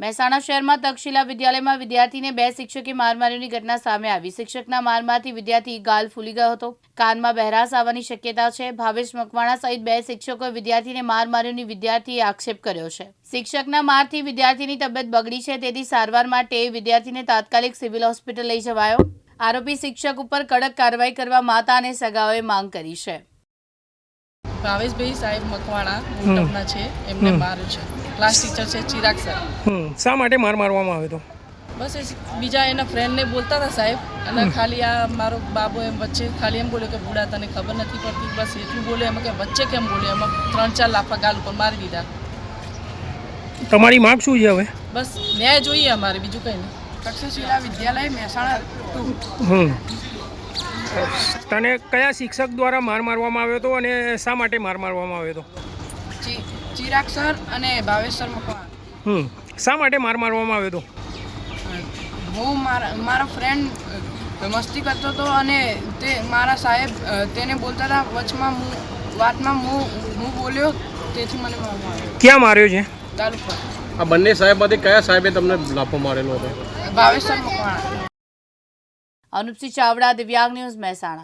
મહેસાણા શહેરમાં તક્ષશિલા વિદ્યાલયમાં વિદ્યાર્થીને બે શિક્ષકે માર ઘટના સામે આવી. શિક્ષકના મારમાંથી વિદ્યાર્થી ગાલ ફૂલી ગયો હતો. કાનમાં બહેરાશ આવવાની શક્યતા છે. ભાવેશ મકવાણા સહિત બે શિક્ષકોએ વિદ્યાર્થીને માર માર્યોની વિદ્યાર્થીએ આક્ષેપ કર્યો છે. શિક્ષકના મારથી વિદ્યાર્થીની તબિયત બગડી છે, તેથી સારવાર માટે વિદ્યાર્થીને તાત્કાલિક સિવિલ હોસ્પિટલ લઈ જવાયો. આરોપી શિક્ષક ઉપર કડક કાર્યવાહી કરવા માતા અને સગાઓએ માંગ કરી છે. ભાવેશભાઈ સાહેબ મકવાણા મોટપના છે એમને મારું છે. ક્લાસ ટીચર છે ચિરાગ સર. હમ. શા માટે માર મારવામાં આવે તો? બસ એ બીજા એના ફ્રેન્ડને બોલતા હતા સાહેબ અને ખાલી આ મારો બાબો એમ વચ્ચે ખાલી એમ બોલ્યો કે બુડા તને ખબર નથી પડતી. બસ એટલું બોલે એમાં કે વચ્ચે કેમ બોલે એમાં ત્રણ ચાર લાફા ગાલ ઉપર મારી દીધા. તમારી માંગ શું છે હવે? બસ ન્યાય જોઈએ અમારે બીજું કંઈ નહીં. તક્ષશિલા વિદ્યાલય મહેસાણા હમ. તને કયા શિક્ષક દ્વારા માર મારવામાં આવ્યો હતો અને શા માટે માર મારવામાં આવ્યો હતો? ચિરાગ સર અને ભાવેશ સર મકવાણા. હમ શા માટે માર મારવામાં આવ્યો હતો? હું મારા મારા ફ્રેન્ડ મસ્તી કરતો હતો અને તે મારા સાહેબ તેને બોલતા હતા વચમાં હું વાતમાં હું હું બોલ્યો તેથી મને મારવામાં આવ્યો. ક્યાં માર્યો છે? ગાલ આ બંને સાહેબમાંથી કયા સાહેબે તમને લાફો મારેલો હતો? ભાવેશ સર મકવાણા. અનુપસિંહ ચાવડા દિવ્યાંગ ન્યૂઝ મહેસાણા.